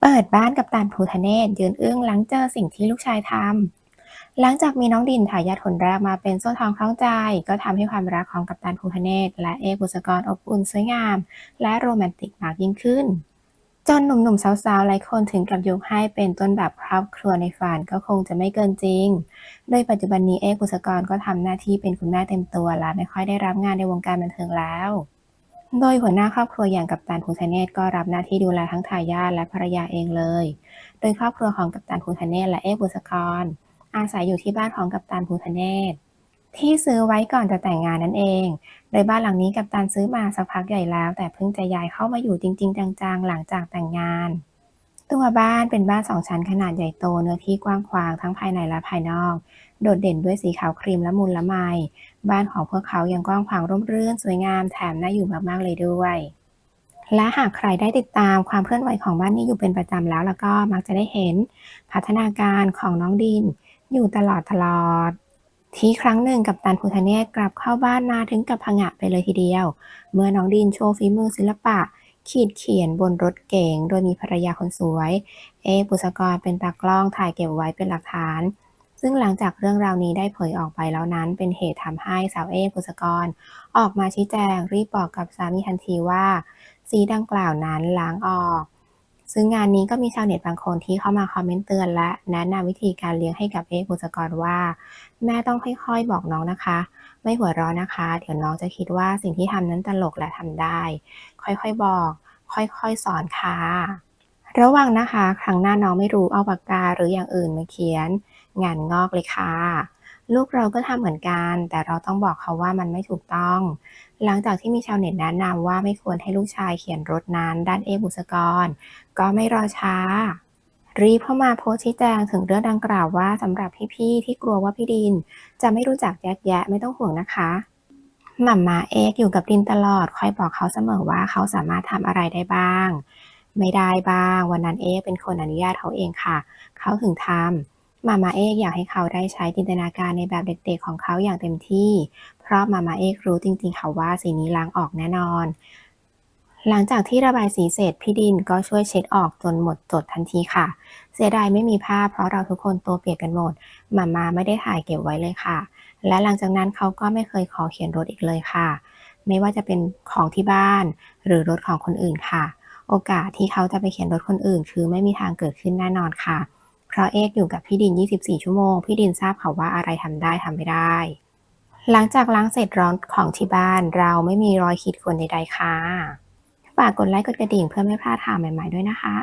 เปิดบ้านกับตาลภูทะเนศยืนอึ้งหลังเจอสิ่งที่ลูกชายทำหลังจากมีน้องดินทายาทคนแรกมาเป็นโซ่ทองคล้องใจ ก็ทำให้ความรักของกัปตันภูทะเนศและเอกบุษกรอบอุ่นสวยงาม และโรแมนติกมากยิ่งขึ้น จนหนุ่มๆสาวๆหลายคนถึงกับยกให้เป็นต้นแบบครอบครัวในฝันก็คงจะไม่เกินจริง โดยปัจจุบันนี้เอกบุษกรก็ทำหน้าที่เป็นคุณแม่เต็มตัวและไม่ค่อยได้รับงานในวงการบันเทิงแล้ว โดยหัวหน้าครอบครัวอย่างกัปตันภูทเนศก็รับหน้าที่ดูแลทั้งทายาทและภรรยาเองเลย โดยครอบครัวของกัปตันภูทเนศและเอกบุษกร อาศัยอยู่ที่บ้านของกัปตันภูทเนศที่ซื้อไว้ก่อนจะแต่งงานนั่นเอง โดยบ้านหลังนี้กัปตันซื้อมาสักพักใหญ่แล้ว แต่เพิ่งจะย้ายเข้ามาอยู่จริง ๆ จังๆ หลังจากแต่งงาน ตัวบ้านเป็นบ้านสองชั้นขนาดใหญ่โตเนื้อที่กว้างขวางทั้งภายในและภายนอก โดดเด่นด้วยสีขาวครีมละมุนละไม บ้านของพวกเขายังกว้างขวางร่มรื่น สวยงามแถมน่าอยู่มากๆเลยด้วย และหากใครได้ติดตามความเคลื่อนไหวของบ้านนี้อยู่เป็นประจำแล้ว แล้วก็มักจะได้เห็นพัฒนาการของน้องดิน อยู่ตลอดตลอดที่ครั้งหนึ่งกับตันภูทะเนศกลับเข้าบ้านมาถึงกับผงะไปเลยทีเดียว เมื่อน้องดินโชว์ฝีมือศิลปะ ขีดเขียนบนรถเก๋งโดยมีภรรยาคนสวย เอกบุษกรเป็นตากล้องถ่ายเก็บไว้เป็นหลักฐาน ซึ่งหลังจากเรื่องราวนี้ได้เผยออกไปแล้วนั้น เป็นเหตุทำให้สาวเอกบุษกร ออกมาชี้แจงรีบบอกกับสามีทันทีว่า สีดังกล่าวนั้นล้างออก ซึ่งงานนี้ก็มีชาวเน็ตบางคนที่เข้ามาคอมเมนต์เตือนและแนะนำวิธีการเลี้ยงให้กับเอกบุษกรว่า แม่ต้องค่อยๆบอกน้องนะคะ ไม่หัวราะนะคะ เดี๋ยวน้องจะคิดว่าสิ่งที่ทำนั้นตลกและทำได้ ค่อยๆบอก ค่อยๆสอนค่ะระวังนะคะ ครั้งหน้าน้องไม่รู้เอาปากกาหรืออย่างอื่นมาเขียน งานงอกเลยค่ะ ลูกเราก็ทำเหมือนกัน แต่เราต้องบอกเขาว่ามันไม่ถูกต้อง หลังจากที่มีชาวเน็ตแนะนำว่าไม่ควรให้ลูกชายเขียนรถนั้น ด้านเอบุษกร ก็ไม่รอช้า รีบเข้ามาโพสต์ชี้แจงถึงเรื่องดังกล่าวว่าสำหรับพี่ๆที่กลัวว่าพี่ดิน จะไม่รู้จักแยกแยะไม่ต้องห่วงนะคะหม่ำมาเอกอยู่กับดินตลอดคอยบอกเขาเสมอว่าเขาสามารถทำอะไรได้บ้าง ไม่ได้บ้าง วันนั้นเอกเป็นคนอนุญาตเขาเองค่ะ เขาถึงทำ มามาเอกอยากให้เขาได้ใช้จินตนาการในแบบเด็กๆของเขาอย่างเต็มที่ เพราะมามาเอกรู้จริงๆ ค่ะว่าสีนี้ล้างออกแน่นอน หลังจากที่ระบายสีเสร็จพี่ดินก็ช่วยเช็ดออกจนหมดจดทันทีค่ะ เสียดายไม่มีภาพเพราะเราทุกคนตัวเปียกกันหมดมามาไม่ได้ถ่ายเก็บไว้เลยค่ะ และหลังจากนั้นเขาก็ไม่เคยขอเขียนรถอีกเลยค่ะ ไม่ว่าจะเป็นของที่บ้าน หรือรถของคนอื่นค่ะ โอกาสที่เขาจะไปเขียนรถคนอื่น คือไม่มีทางเกิดขึ้นแน่นอนค่ะ เพราะเอกอยู่กับพี่ดิน 24 ชั่วโมง พี่ดินทราบเขาว่าอะไรทำได้ทำไม่ได้ หลังจากล้างเสร็จร้อนของที่บ้าน เราไม่มีรอยขีดข่วนใดๆค่ะ ฝากกดไลค์กดกระดิ่งเพื่อไม่พลาดข่าวใหม่ๆด้วยนะคะ